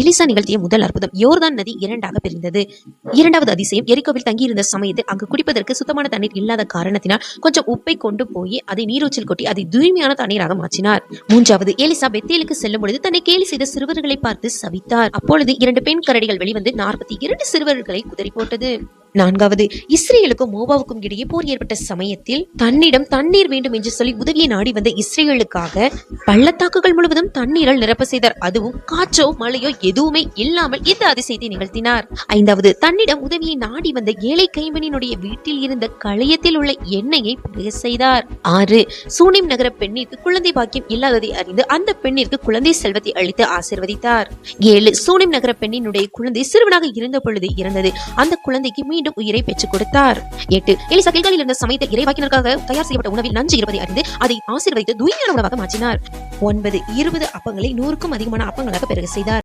Elisha நிகழ்த்திய முதல் அற்புதம் யோர்தான் நதி இரண்டாக பிரிந்தது. இரண்டாவது அதிசயம் எரிக்கோவில் தங்கியிருந்த சமயத்தில் அங்கு குடிப்பதற்கு சுத்தமான தண்ணீர் இல்லாத காரணத்தினால் கொஞ்சம் உப்பை கொண்டு போய் அதை நீரூற்றில் கொட்டி அதை தூய்மையான தண்ணீராக மாற்றினார். மூன்றாவது எலிசா பெத்தேலுக்கு செல்லும் பொழுது தன்னை கேலி செய்த சிறுவர்களை பார்த்து சவித்தார். அப்பொழுது இரண்டு பெண் கரடிகள் வெளிவந்து நாற்பத்தி இரண்டு சிறுவர்களை குதறி போட்டது. நான்காவது இஸ்ரேலுக்கும் மோபாவுக்கும் இடையே போர் ஏற்பட்ட சமயத்தில் தன்னிடம் தண்ணீர் வேண்டும் என்று சொல்லி உதவியை நாடி வந்த இஸ்ரேலுக்காக பள்ளத்தாக்குகள் முழுவதும் தண்ணீரால் நிரப்ப செய்தார். அதுவும் காற்றோ மழையோ எதுவுமே இல்லாமல் இந்த அதிசயத்தை நிகழ்த்தினார். ஐந்தாவது தன்னிடம் உதவியை நாடி வந்த ஏழை கைம்பெண்ணினுடைய வீட்டில் இருந்த களையத்தில் உள்ள எண்ணெயை பெருக செய்தார். ஆறு சூனிம் நகர பெண்ணிற்கு குழந்தை பாக்கியம் இல்லாததை அறிந்து அந்த பெண்ணிற்கு குழந்தை செல்வத்தை அளித்து ஆசிர்வதித்தார். ஏழு சூனிம் நகர பெண்ணினுடைய குழந்தை சிறுவனாக இருந்த பொழுது இறந்தது. அந்த குழந்தைக்கு மீண்டும் உயிரை பெற்றுக் கொடுத்தார். எட்டு எலிசா கில்காலில் இருந்த சமயத்தில் இறைவாக்கினருக்காக தயார் செய்யப்பட்ட உணவில் நஞ்சு இருப்பதை அறிந்து அதை ஆசீர்வதித்து தூய்மையான உணவாக மாற்றினார். ஒன்பது இருபது அப்பங்களை நூறுக்கும் அதிகமான அப்பங்களாக பெருக செய்தார்.